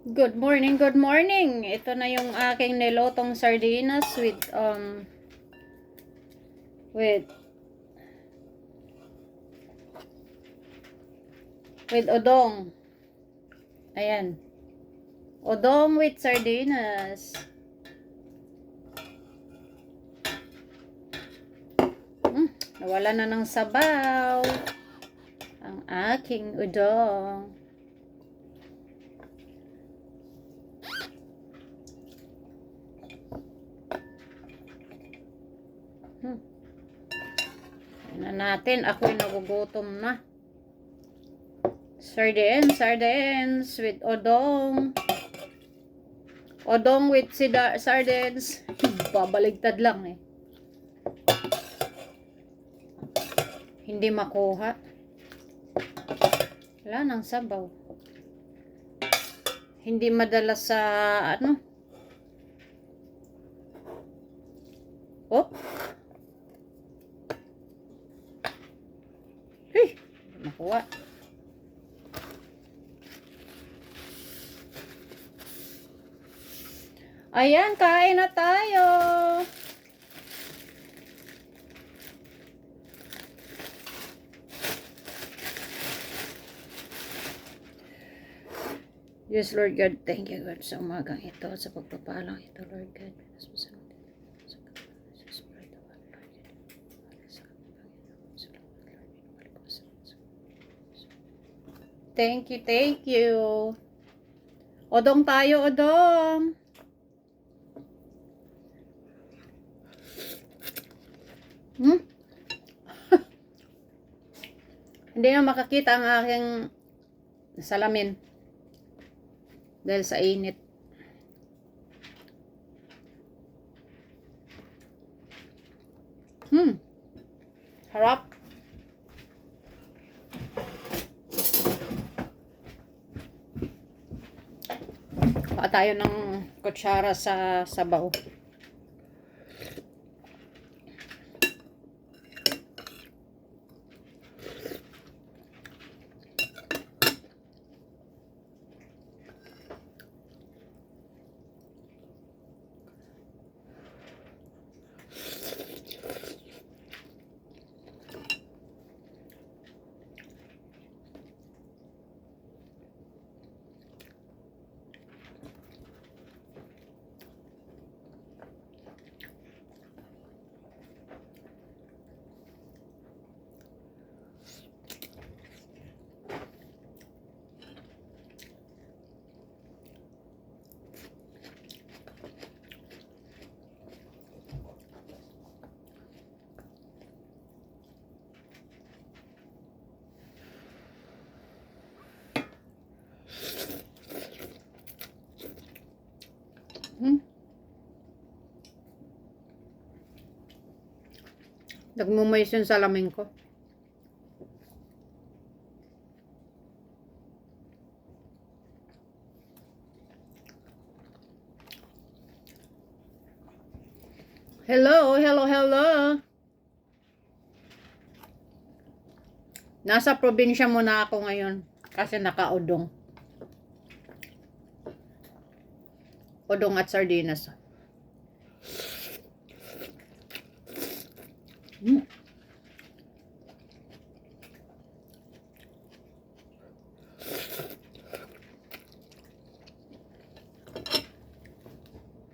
Good morning, good morning. Ito na yung aking nilotong sardinas with um with with odong. Ayan. Odong with sardinas. Hmm, nawala na ng sabaw. Ang aking udong. Natin. Ako'y nagugutom na. Sardines, sardines with odong. Odong with sardines. Babaligtad lang eh. Hindi makuha. Wala nang sabaw. Hindi madala sa ano. Oh. Nakuha. Ayan, kain na tayo. Yes, Lord God, thank you, God, sa umagang ito, sa pagpapalang ito, Lord God. Thank you, thank you. Odong tayo, odong. Hmm? Hindi na makakita ang aking salamin. Dahil sa init. Hmm. Harap. Pa tayo ng kutsara sa sabaw. Hmm. Nagmumayos yung salamin ko. Hello, hello, hello. Nasa probinsya muna ako ngayon kasi nakaudong. Udong at sardinas. Mm.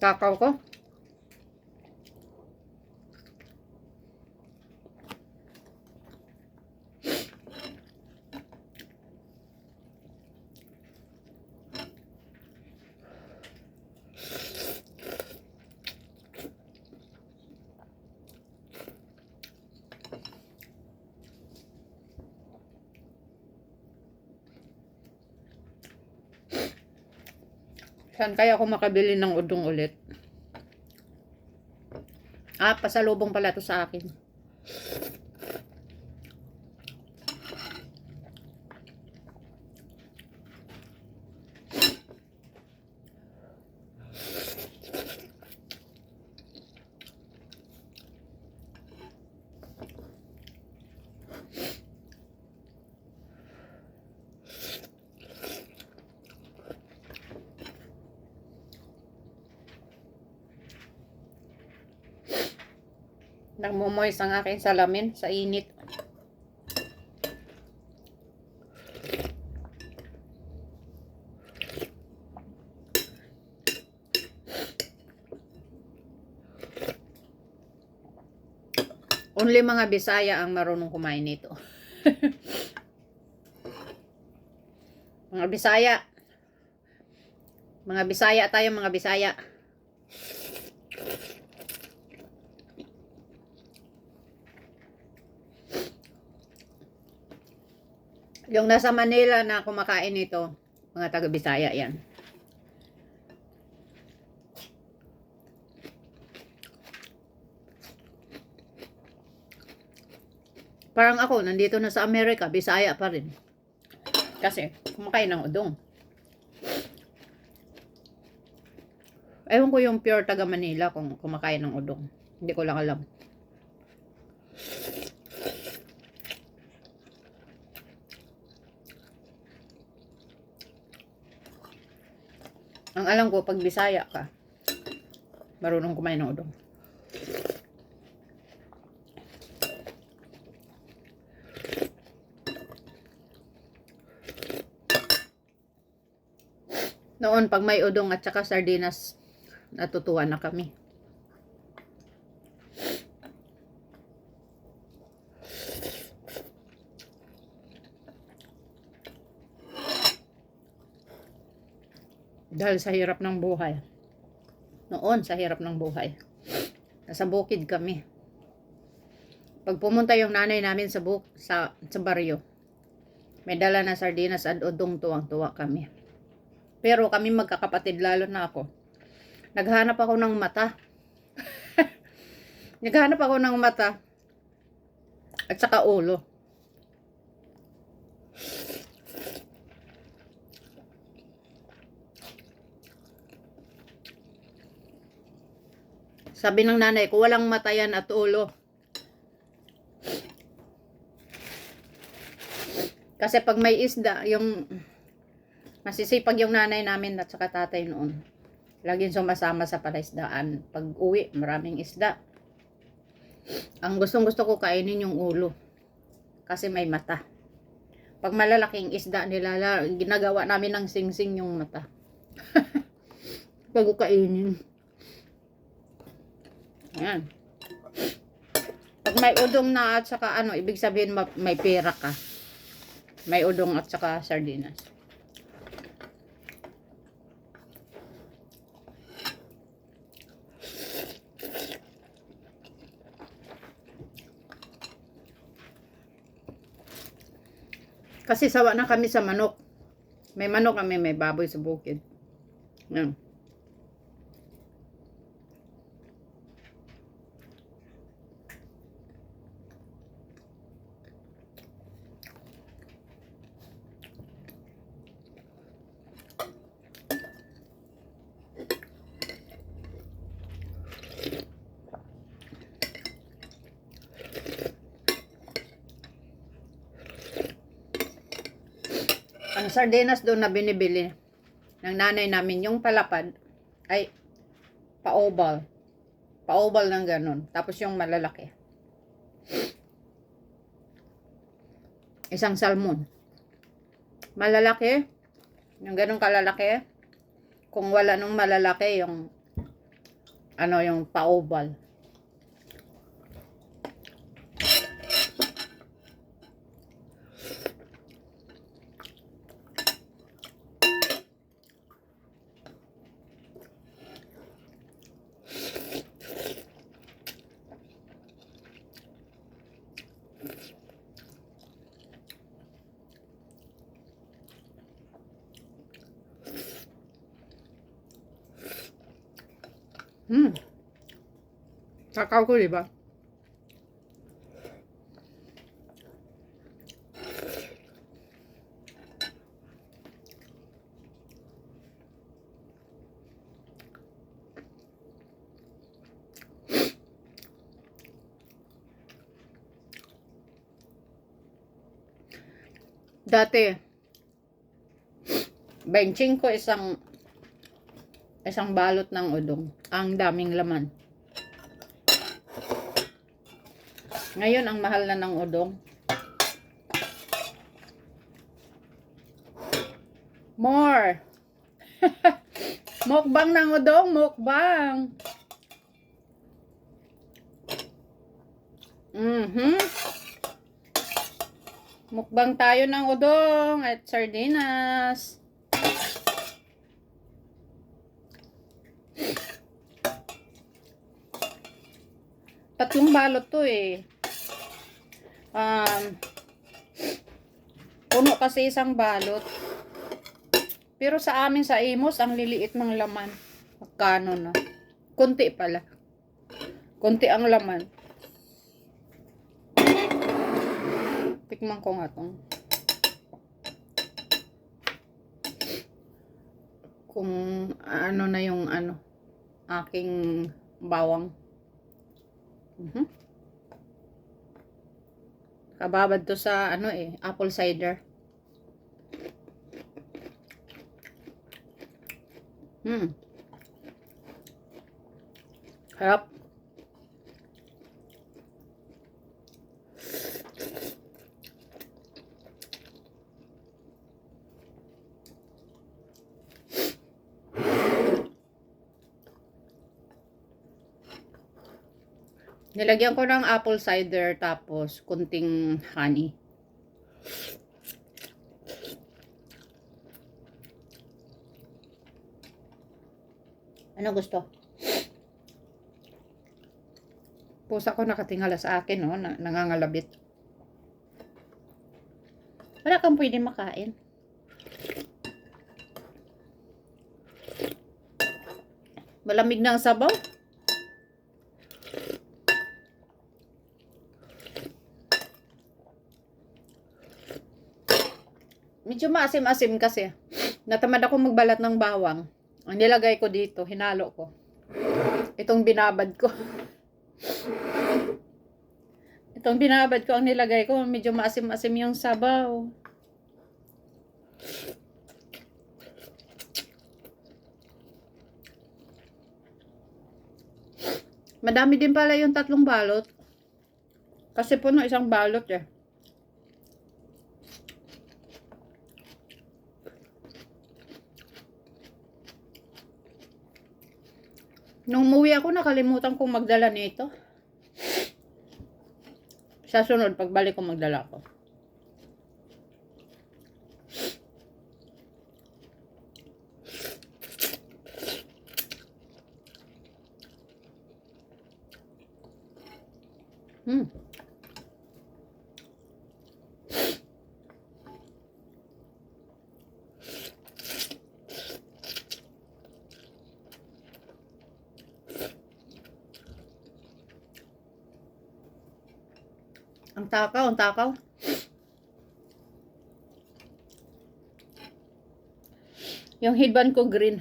Ko. Saan kaya ako makabili ng udong ulit? Ah, pasalubong pala to sa akin. Nagmumoys ang aking salamin sa init. Only mga Bisaya ang marunong kumain nito. mga Bisaya. Mga Bisaya tayo, mga Bisaya. Yung nasa Manila na kumakain nito, mga taga Bisaya yan. Parang ako, nandito na sa Amerika, Bisaya pa rin. Kasi, kumakain ng udong. Ewan ko yung pure taga Manila kung kumakain ng udong. Hindi ko lang alam. Ang alam ko, pag Bisaya ka, marunong kumain ng udong. Noon, pag may udong at saka sardinas, natutuwa na kami. Dahil sa hirap ng buhay. Noon, sa hirap ng buhay. Nasa bukid kami. Pag pumunta yung nanay namin sa, buk sa, sa baryo, may dala na sardinas at udong tuwang-tuwa kami. Pero kami magkakapatid, lalo na ako. Naghanap ako ng mata. Naghanap ako ng mata. At saka ulo. Sabi ng nanay ko, walang mata yan at ulo. Kasi pag may isda, yung masisipag yung nanay namin at saka tatay noon. Laging sumasama sa palaisdaan. Pag uwi, maraming isda. Ang gustong gusto ko kainin yung ulo. Kasi may mata. Pag malalaking isda nila, la- ginagawa namin ng singsing yung mata. Pag kainin. Yan. Pag may udong na at saka ano, ibig sabihin ma- may pera ka. May udong at saka sardinas. Kasi sawa na kami sa manok. May manok kami, may baboy sa bukid. Yan. Ang sardinas doon na binibili ng nanay namin, yung palapad, ay pa-oval. Pa-oval ng ganun. Tapos yung malalaki. Isang salmon. Malalaki. Yung ganun kalalaki. Kung wala nung malalaki, yung ano, yung pa-oval. Hmm. Kakao ko, di ba? Dati, benching ko isang isang balot ng udong. Ang daming laman. Ngayon, ang mahal na ng udong. More. mukbang ng udong, mukbang. Mhm. Mukbang tayo ng udong at sardinas. Tatlong balot to eh. Um, puno kasi isang balot. Pero sa amin sa Imos, ang liliit ng laman. Magkano na? Kunti pala. Kunti ang laman. Tikman ko nga tong. Kung ano na yung ano, aking bawang. Mhm. Kababad to sa ano eh, apple cider. Hmm. Harap. Nilagyan ko ng apple cider tapos kunting honey. Ano gusto? Pusa ko nakatingala sa akin, no? Na, nangangalabit. Wala kang pwede makain. Malamig na ang sabaw. Medyo maasim-asim kasi. Natamad ako magbalat ng bawang. Ang nilagay ko dito, hinalo ko. Itong binabad ko. Itong binabad ko, ang nilagay ko, medyo maasim-asim yung sabaw. Madami din pala yung tatlong balot. Kasi puno isang balot eh. Nung umuwi ako, nakalimutan kong magdala nito. Sa sunod, pagbalik ko magdala ko. Hmm. Ang takaw, ang takaw. Yung headband ko green.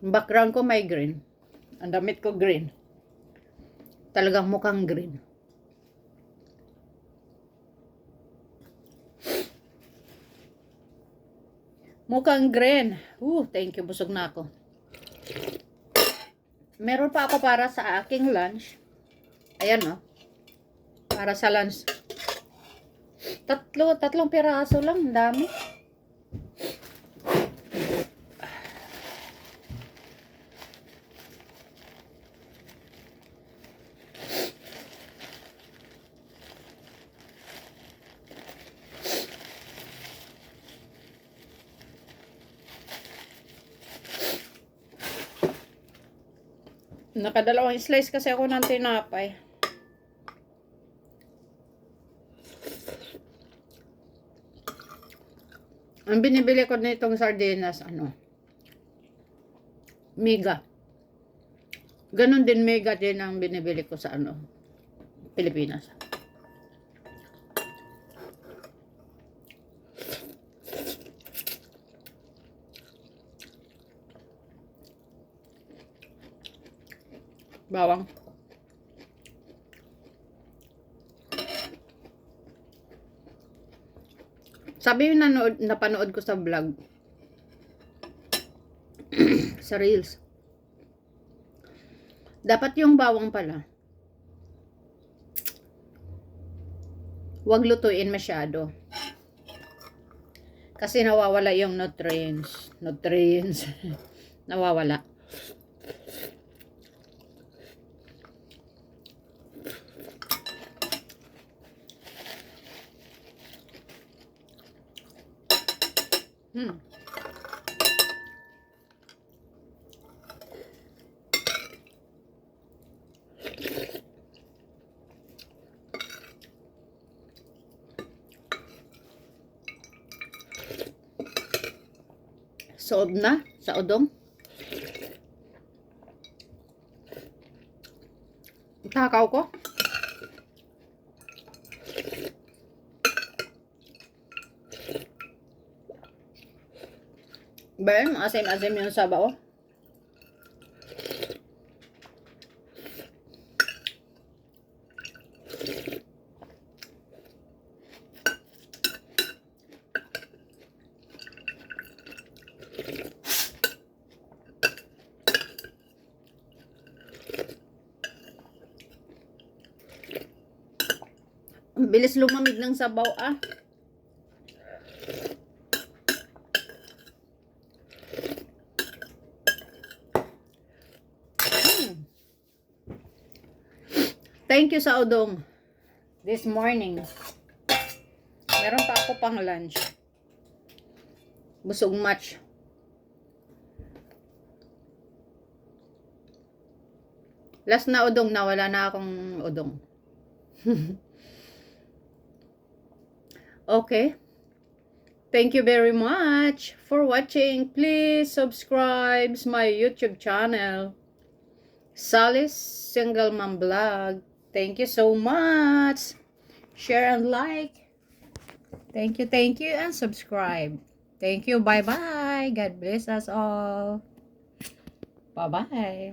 Background ko may green. Ang damit ko green. Talagang mukhang green. Mukhang green. Uh, thank you. Busog na ako. Meron pa ako para sa aking lunch. Ayan, no. Para sa lunch. Tatlo, tatlong piraso lang. Ang dami. Nakadalawang slice kasi ako ng tinapay. Ang binibili ko nitong sardinas, ano, mega. Ganon din mega din ang binibili ko sa ano, Pilipinas. Bawang. Sabi yung nanood, napanood ko sa vlog. sa Reels. Dapat yung bawang pala. Huwag lutuin masyado. Kasi nawawala yung nutrients. Nutrients. nawawala. Hmm. Suod na sa udong. Takaw ko. Ben, asim-asim yung sabaw. Ang bilis lumamig ng sabaw ah. Mm. Thank you sa udong. This morning. Meron pa ako pang lunch. Busog match. Last na udong na wala na akong udong. Okay. Thank you very much for watching. Please subscribe my YouTube channel. Salis Single Mom Vlog. Thank you so much. Share and like. Thank you, thank you, and subscribe. Thank you. Bye-bye. God bless us all. Bye-bye.